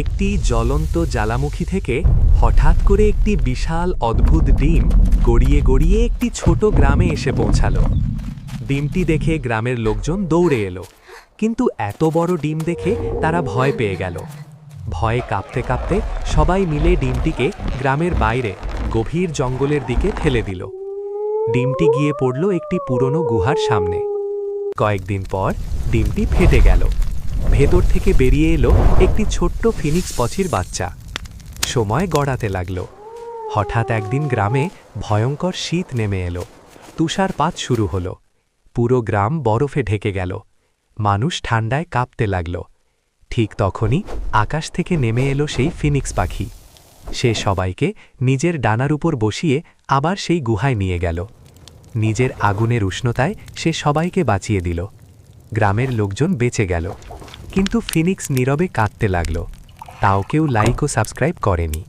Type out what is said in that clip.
একটি জ্বলন্ত জ্বালামুখী থেকে হঠাৎ করে একটি বিশাল অদ্ভুত ডিম গড়িয়ে গড়িয়ে একটি ছোট গ্রামে এসে পৌঁছালো। ডিমটি দেখে গ্রামের লোকজন দৌড়ে এলো, কিন্তু এত বড় ডিম দেখে তারা ভয় পেয়ে গেল। ভয়ে কাঁপতে কাঁপতে সবাই মিলে ডিমটিকে গ্রামের বাইরে, গভীর জঙ্গলের দিকে ফেলে দিল। ডিমটি গিয়ে পড়ল একটি পুরনো গুহার সামনে। কয়েকদিন পর ডিমটি ফেটে গেল। ভেতর থেকে বেরিয়ে এলো একটি ছোট্ট ফিনিক্স পছির বাচ্চা। সময় গড়াতে লাগল। হঠাৎ একদিন গ্রামে ভয়ঙ্কর শীত নেমে এলো। তুষারপাত শুরু হলো। পুরো গ্রাম বরফে ঢেকে গেল। মানুষ ঠান্ডায় কাঁপতে লাগল। ঠিক তখনই আকাশ থেকে নেমে এলো সেই ফিনিক্স পাখি। সে সবাইকে নিজের ডানার উপর বসিয়ে আবার সেই গুহায় নিয়ে গেল। নিজের আগুনের উষ্ণতায় সে সবাইকে বাঁচিয়ে দিল। গ্রামের লোকজন বেঁচে গেল। কিন্তু ফিনিক্স নীরবে কাঁদতে লাগল। তাও কেউ লাইক ও সাবস্ক্রাইব করেনি।